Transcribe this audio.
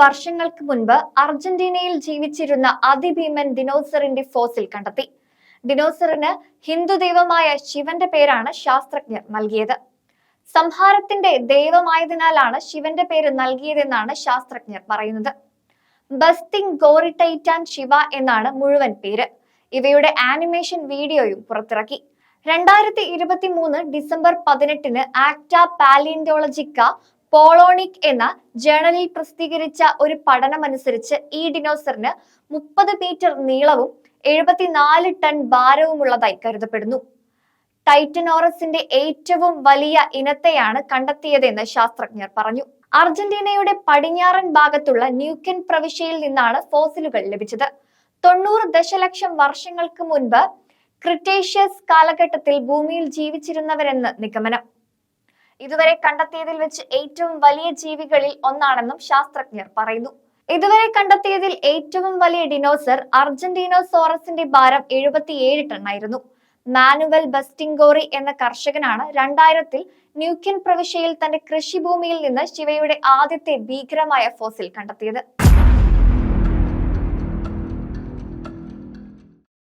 വർഷങ്ങൾക്ക് മുൻപ് അർജന്റീനയിൽ ജീവിച്ചിരുന്ന അതിഭീമൻ ദിനോസറിന്റെ ഫോസിൽ കണ്ടെത്തി. ദിനോസറിന് ഹിന്ദു ദൈവമായ ശിവന്റെ പേരാണ് ശാസ്ത്രജ്ഞർ നൽകിയത്. സംഹാരത്തിന്റെ ദൈവമായതിനാലാണ് ശിവന്റെ പേര് നൽകിയതെന്നാണ് ശാസ്ത്രജ്ഞർ പറയുന്നത്. ബസ്തിങ് ഗോറിട്ടൈറ്റാൻ ശിവ എന്നാണ് മുഴുവൻ പേര്. ഇവയുടെ ആനിമേഷൻ വീഡിയോയും പുറത്തിറക്കി. രണ്ടായിരത്തി ഇരുപത്തി മൂന്ന് ഡിസംബർ പതിനെട്ടിന് ആക്ട പാലിയന്റോളജിക്ക പോളോണിക് എന്ന ജേണലിൽ പ്രസിദ്ധീകരിച്ച ഒരു പഠനമനുസരിച്ച് ഈ ഡിനോസറിന് മുപ്പത് മീറ്റർ നീളവും എഴുപത്തിനാല് ടൺ ഭാരവുമുള്ളതായി കരുതപ്പെടുന്നു. ടൈറ്റനോറസിന്റെ ഏറ്റവും വലിയ ഇനത്തെയാണ് കണ്ടെത്തിയതെന്ന് ശാസ്ത്രജ്ഞർ പറഞ്ഞു. അർജന്റീനയുടെ പടിഞ്ഞാറൻ ഭാഗത്തുള്ള ന്യൂക്കൻ പ്രവിശ്യയിൽ നിന്നാണ് ഫോസിലുകൾ ലഭിച്ചത്. തൊണ്ണൂറ് ദശലക്ഷം വർഷങ്ങൾക്ക് മുൻപ് ക്രിറ്റേഷ്യസ് കാലഘട്ടത്തിൽ ഭൂമിയിൽ ജീവിച്ചിരുന്നവരെന്ന് നിഗമനം. ഇതുവരെ കണ്ടെത്തിയതിൽ വെച്ച് ഏറ്റവും വലിയ ജീവികളിൽ ഒന്നാണെന്നും ശാസ്ത്രജ്ഞർ പറയുന്നു. ഇതുവരെ കണ്ടെത്തിയതിൽ ഏറ്റവും വലിയ ഡിനോസർ അർജന്റീനോസോറസിന്റെ ഭാരം എഴുപത്തിയേഴ് ടണ്ണായിരുന്നു. മാനുവൽ ബസ്റ്റിംഗോറി എന്ന കർഷകനാണ് രണ്ടായിരത്തിൽ ന്യൂക്യൻ പ്രവിശ്യയിൽ തന്റെ കൃഷിഭൂമിയിൽ നിന്ന് ശിവയുടെ ആദ്യത്തെ ഭീകരമായ ഫോസിൽ കണ്ടെത്തിയത്.